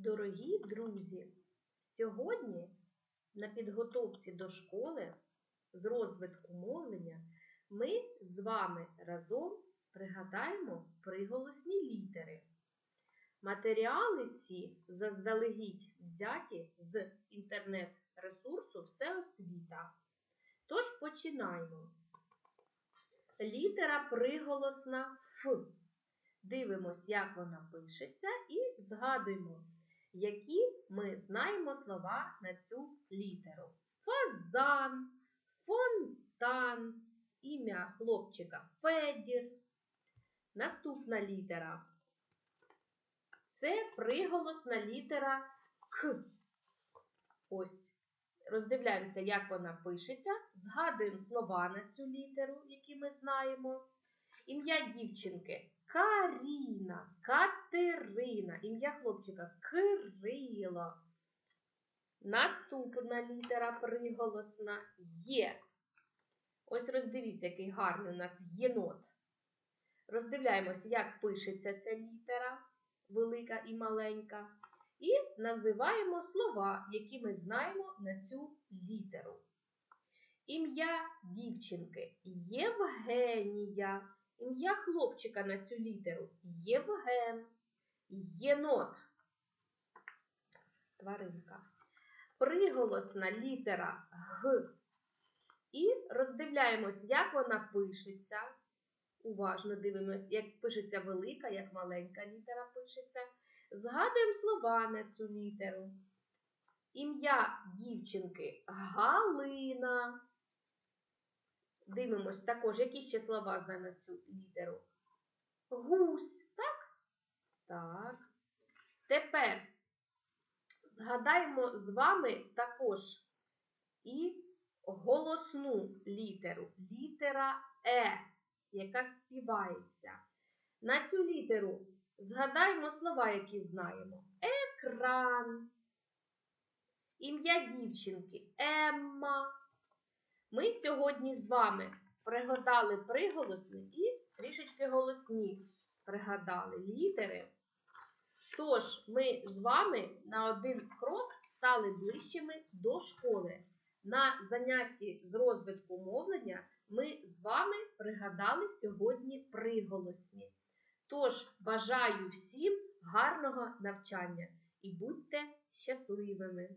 Дорогі друзі, сьогодні на підготовці до школи з розвитку мовлення ми з вами разом пригадаємо приголосні літери. Матеріали ці заздалегідь взяті з інтернет-ресурсу Всеосвіта. Тож починаємо. Літера приголосна Ф. Дивимось, як вона пишеться, і згадуємо, які ми знаємо слова на цю літеру. Фазан, фонтан, ім'я хлопчика Федір. Наступна літера. Це приголосна літера К. Ось. Роздивляємося, як вона пишеться. Згадуємо слова на цю літеру, які ми знаємо. Ім'я дівчинки Каріна, Катерина, ім'я хлопчика Кирило. Наступна літера приголосна є. Ось роздивіться, який гарний у нас єнот. Роздивляємося, як пишеться ця літера, велика і маленька. І називаємо слова, які ми знаємо на цю літеру. Ім'я дівчинки Євгенія. Ім'я хлопчика на цю літеру Євген. Єнот. Тваринка. Приголосна літера Г. І роздивляємось, як вона пишеться. Уважно дивимось, як пишеться велика, як маленька літера пишеться. Згадуємо слова на цю літеру. Ім'я дівчинки Галина. Дивимось також, які ще слова на цю літеру. Гусь, так? Так. Тепер згадаємо з вами також і голосну літеру. Літера Е, яка співається. На цю літеру згадаємо слова, які знаємо. Екран. Ім'я дівчинки Емма. Ми сьогодні з вами пригадали приголосні і трішечки голосні пригадали літери. Тож, ми з вами на один крок стали ближчими до школи. На занятті з розвитку мовлення ми з вами пригадали сьогодні приголосні. Тож, бажаю всім гарного навчання і будьте щасливими!